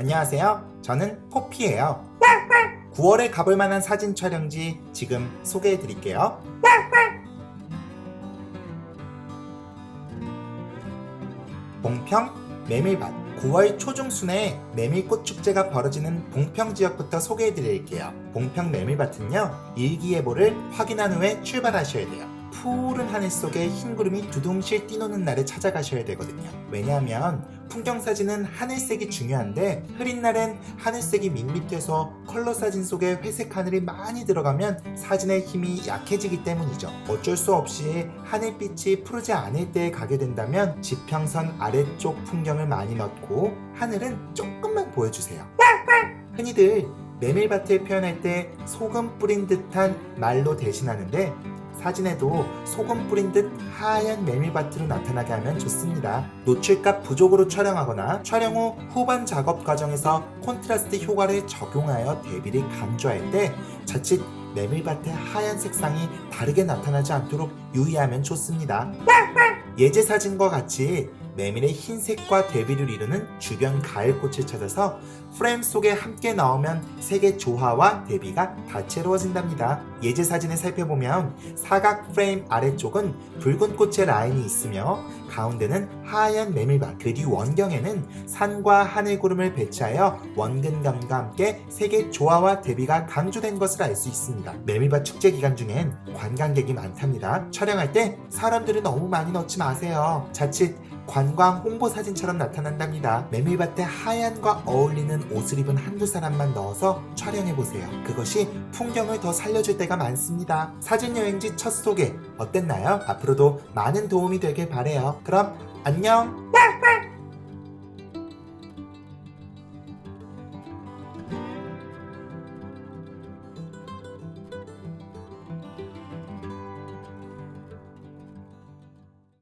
안녕하세요. 저는 포피예요. 9월에 가볼 만한 사진 촬영지 지금 소개해 드릴게요. 봉평 메밀밭 9월 초중순에 메밀꽃 축제가 벌어지는 봉평 지역부터 소개해 드릴게요. 봉평 메밀밭은요, 일기예보를 확인한 후에 출발하셔야 돼요. 푸른 하늘 속에 흰 구름이 두둥실 뛰노는 날에 찾아가셔야 되거든요. 왜냐하면 풍경 사진은 하늘색이 중요한데 흐린 날엔 하늘색이 밋밋해서 컬러 사진 속에 회색 하늘이 많이 들어가면 사진의 힘이 약해지기 때문이죠. 어쩔 수 없이 하늘빛이 푸르지 않을 때에 가게 된다면 지평선 아래쪽 풍경을 많이 넣고 하늘은 조금만 보여주세요. 흔히들 메밀밭을 표현할 때 소금 뿌린 듯한 말로 대신하는데 사진에도 소금 뿌린 듯 하얀 메밀밭으로 나타나게 하면 좋습니다. 노출값 부족으로 촬영하거나 촬영 후 후반 작업 과정에서 콘트라스트 효과를 적용하여 대비를 강조할 때 자칫 메밀밭의 하얀 색상이 다르게 나타나지 않도록 유의하면 좋습니다. 예제 사진과 같이 메밀의 흰색과 대비를 이루는 주변 가을꽃을 찾아서 프레임 속에 함께 나오면 색의 조화와 대비가 다채로워진답니다. 예제 사진을 살펴보면 사각 프레임 아래쪽은 붉은 꽃의 라인이 있으며 가운데는 하얀 메밀밭 그뒤 원경에는 산과 하늘 구름을 배치하여 원근감과 함께 색의 조화와 대비가 강조된 것을 알 수 있습니다. 메밀밭 축제 기간 중엔 관광객이 많답니다. 촬영할 때 사람들을 너무 많이 넣지 마세요. 자칫 관광 홍보 사진처럼 나타난답니다. 메밀밭에 하얀과 어울리는 옷을 입은 한두 사람만 넣어서 촬영해 보세요. 그것이 풍경을 더 살려줄 때가 많습니다. 사진 여행지 첫 소개 어땠나요? 앞으로도 많은 도움이 되길 바래요. 그럼 안녕.